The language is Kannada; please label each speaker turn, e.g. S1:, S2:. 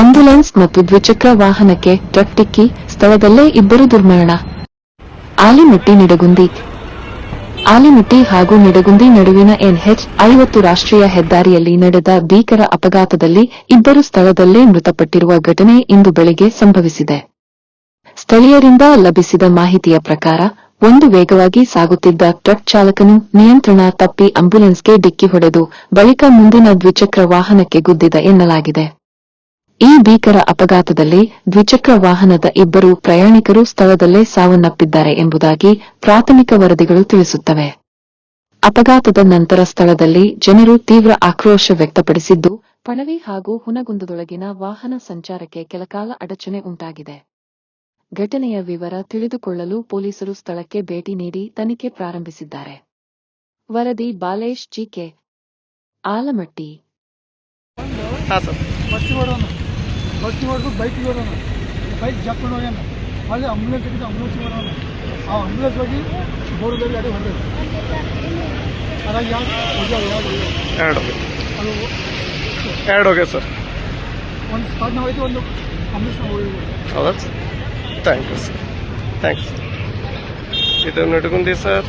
S1: ಆಂಬ್ಯುಲೆನ್ಸ್ ಮತ್ತು ದ್ವಿಚಕ್ರ ವಾಹನಕ್ಕೆ ಟ್ರಕ್ ಡಿಕ್ಕಿ ಸ್ಥಳದಲ್ಲೇ ಇಬ್ಬರು ದುರ್ಮರಣ. ಆಲಿಮಟ್ಟಿ ನಿಡಗುಂದಿ. ಆಲಿಮಟ್ಟಿ ಹಾಗೂ ನಿಡಗುಂದಿ ನಡುವಿನ ಎನ್ಎಚ್ ಐವತ್ತು ರಾಷ್ಟ್ರೀಯ ಹೆದ್ದಾರಿಯಲ್ಲಿ ನಡೆದ ಭೀಕರ ಅಪಘಾತದಲ್ಲಿ ಇಬ್ಬರು ಸ್ಥಳದಲ್ಲೇ ಮೃತಪಟ್ಟಿರುವ ಘಟನೆ ಇಂದು ಬೆಳಗ್ಗೆ ಸಂಭವಿಸಿದೆ. ಸ್ಥಳೀಯರಿಂದ ಲಭಿಸಿದ ಮಾಹಿತಿಯ ಪ್ರಕಾರ, ಒಂದು ವೇಗವಾಗಿ ಸಾಗುತ್ತಿದ್ದ ಟ್ರಕ್ ಚಾಲಕನು ನಿಯಂತ್ರಣ ತಪ್ಪಿ ಆಂಬ್ಯುಲೆನ್ಸ್ಗೆ ಡಿಕ್ಕಿ ಹೊಡೆದು ಬಳಿಕ ಮುಂದಿನ ದ್ವಿಚಕ್ರ ವಾಹನಕ್ಕೆ ಗುದ್ದಿದ ಎನ್ನಲಾಗಿದೆ. ಈ ಭೀಕರ ಅಪಘಾತದಲ್ಲಿ ದ್ವಿಚಕ್ರ ವಾಹನದ ಇಬ್ಬರು ಪ್ರಯಾಣಿಕರು ಸ್ಥಳದಲ್ಲೇ ಸಾವನ್ನಪ್ಪಿದ್ದಾರೆ ಎಂಬುದಾಗಿ ಪ್ರಾಥಮಿಕ ವರದಿಗಳು ತಿಳಿಸುತ್ತವೆ. ಅಪಘಾತದ ನಂತರ ಸ್ಥಳದಲ್ಲಿ ಜನರು ತೀವ್ರ ಆಕ್ರೋಶ ವ್ಯಕ್ತಪಡಿಸಿದ್ದು ಪಣವಿ ಹಾಗೂ ಹುನಗುಂದದೊಳಗಿನ ವಾಹನ ಸಂಚಾರಕ್ಕೆ ಕೆಲಕಾಲ ಅಡಚಣೆ ಉಂಟಾಗಿದೆ. ಘಟನೆಯ ವಿವರ ತಿಳಿದುಕೊಳ್ಳಲು ಪೊಲೀಸರು ಸ್ಥಳಕ್ಕೆ ಭೇಟಿ ನೀಡಿ ತನಿಖೆ ಪ್ರಾರಂಭಿಸಿದ್ದಾರೆ. ವರದಿ ಬಾಲೇಶ್ ಜಿಕೆ ಆಲಮಟ್ಟಿ.
S2: ಹಾಂ ಸರ್
S3: ಬಸ್ಸಿಗೆ ಹೊಡೋನು ಬಸ್ಸಿಗೆ ಹೊಡೆದು ಬೈಕಿಗೆ ಹೊಡೋನು ಬೈಕ್ ಜಪ್ಕೊಂಡು ಹೋಗ್ಯಾನ ಅಲ್ಲಿ ಅಂಬುಲೆನ್ಸ್ ಇದ್ದು ಅಂಬುಲೆನ್ಸ್ಗೆ ಹೊಡೋನು ಆ ಅಂಬುಲೆನ್ಸ್ ಹೋಗಿ ಬೋರ್ಗಲ್ಲಿ ಗಾಡಿ ಹೊಡೆದು ಅದಾಗ ಯಾರು ಹೋಗ್ಯಾವ ಯಾರು
S2: ಎರಡು ಹೋಗಿ
S3: ಅದು
S2: ಎರಡು ಹೋಗ್ಯ ಸರ್
S3: ಒಂದು ಸ್ಪಾಟ್ನ ಹೋಯ್ತು ಒಂದು ಅಂಬುಲೆನ್ಸ್ ಹೋಗಿ
S2: ಹೌದಾ ಥ್ಯಾಂಕ್ ಯು ಸರ್ ಥ್ಯಾಂಕ್ಸ್ ಇದು ನಡುಗುಂದಿ ಸರ್